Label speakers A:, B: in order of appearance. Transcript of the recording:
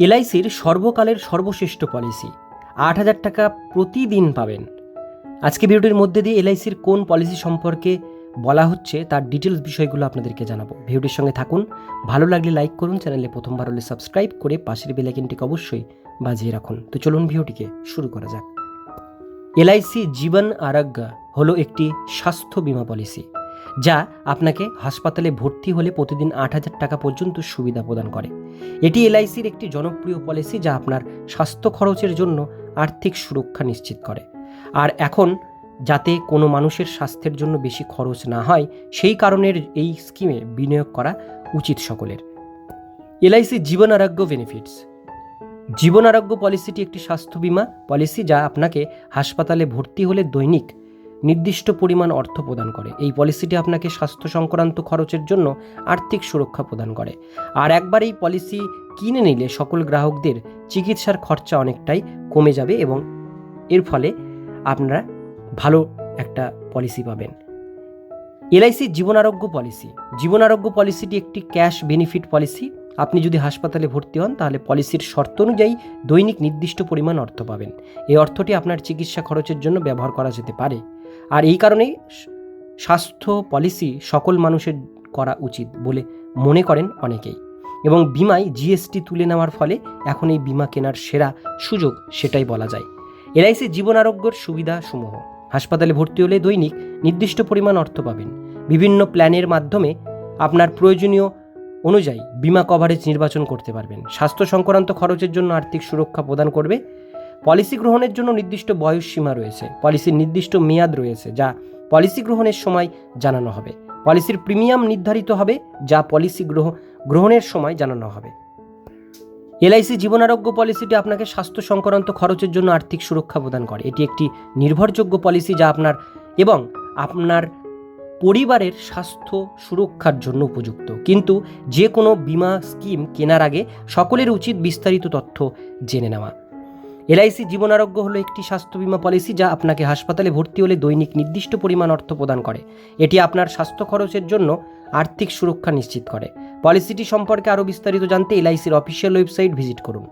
A: এলআইসির সর্বকালের সর্বশ্রেষ্ঠ পলিসি। আট হাজার টাকা প্রতিদিন পাবেন। আজকে ভিডিওটির মধ্যে দিয়ে এলআইসির কোন পলিসি সম্পর্কে বলা হচ্ছে তার ডিটেলস বিষয়গুলো আপনাদেরকে জানাব। ভিডিওটির সঙ্গে থাকুন। ভালো লাগলে লাইক করুন, চ্যানেলে প্রথমবার হলে সাবস্ক্রাইব করে পাশের বেলাইকিনটিকে অবশ্যই বাজিয়ে রাখুন। তো চলুন ভিডিওটিকে শুরু করা যাক। এলআইসি জীবন আরোগ্য হলো একটি স্বাস্থ্য বীমা পলিসি। যা আপনাকে হাসপাতালে ভর্তি হলে প্রতিদিন আট হাজার টাকা পর্যন্ত সুবিধা প্রদান করে। এটি এলআইসির একটি জনপ্রিয় পলিসি যা আপনার স্বাস্থ্য খরচের জন্য আর্থিক সুরক্ষা নিশ্চিত করে। আর এখন যাতে কোনো মানুষের স্বাস্থ্যের জন্য বেশি খরচ না হয়, সেই কারণের এই স্কিমে বিনিয়োগ করা উচিত সকলের। এলআইসি জীবন আরোগ্য বেনিফিটস জীবন আরোগ্য পলিসিটি একটি স্বাস্থ্য বীমা পলিসি যা আপনাকে হাসপাতালে ভর্তি হলে দৈনিক নির্দিষ্ট পরিমাণ অর্থ প্রদান করে। এই পলিসিটি আপনাকে স্বাস্থ্য সংক্রান্ত খরচের জন্য আর্থিক সুরক্ষা প্রদান করে। আর একবার এই পলিসি কিনে নিলে সকল গ্রাহকদের চিকিৎসার খরচা অনেকটাই কমে যাবে এবং এর ফলে আপনারা ভালো একটা পলিসি পাবেন। এলআইসি জীবন আরোগ্য পলিসি। জীবন আরোগ্য পলিসিটি একটি ক্যাশ বেনিফিট পলিসি। আপনি যদি হাসপাতালে ভর্তি হন, তাহলে পলিসির শর্ত অনুযায়ী দৈনিক নির্দিষ্ট পরিমাণ অর্থ পাবেন। এই অর্থটি আপনার চিকিৎসা খরচের জন্য ব্যবহার করা যেতে পারে। আর এই কারণেই স্বাস্থ্য পলিসি সকল মানুষের করা উচিত বলে মনে করেন অনেকেই। এবং বিমায় জিএসটি তুলে নেওয়ার ফলে এখন এই বিমা কেনার সেরা সুযোগ সেটাই বলা যায়। এলআইসি জীবন আরোগ্যর সুবিধাসমূহ। হাসপাতালে ভর্তি হলে দৈনিক নির্দিষ্ট পরিমাণ অর্থ পাবেন। বিভিন্ন প্ল্যানের মাধ্যমে আপনার প্রয়োজনীয় অনুযায়ী বিমা কভারেজ নির্বাচন করতে পারবেন। স্বাস্থ্য সংক্রান্ত খরচের জন্য আর্থিক সুরক্ষা প্রদান করবে। পলিসি গ্রহণের জন্য নির্দিষ্ট বয়স সীমা রয়েছে। পলিসির নির্দিষ্ট মেয়াদ রয়েছে, যা পলিসি গ্রহণের সময় জানানো হবে। পলিসির প্রিমিয়াম নির্ধারিত হবে, যা পলিসি গ্রহ গ্রহণের সময় জানানো হবে। এলআইসি জীবন আরোগ্য পলিসিটি আপনাকে স্বাস্থ্য সংক্রান্ত খরচের জন্য আর্থিক সুরক্ষা প্রদান করে। এটি একটি নির্ভরযোগ্য পলিসি যা আপনার এবং আপনার পরিবারের স্বাস্থ্য সুরক্ষার জন্য উপযুক্ত। কিন্তু যে কোনো বিমা স্কিম কেনার আগে সকলের উচিত বিস্তারিত তথ্য জেনে নেওয়া। এলআইসি জীবন আরোগ্য হলো একটি স্বাস্থ্য বীমা পলিসি যা আপনাকে হাসপাতালে ভর্তি হলে দৈনিক নির্দিষ্ট পরিমাণ অর্থ প্রদান করে। এটি আপনার স্বাস্থ্য খরচের জন্য আর্থিক সুরক্ষা নিশ্চিত করে। পলিসিটি সম্পর্কে আরও বিস্তারিত জানতে এলআইসির অফিসিয়াল ওয়েবসাইট ভিজিট করুন।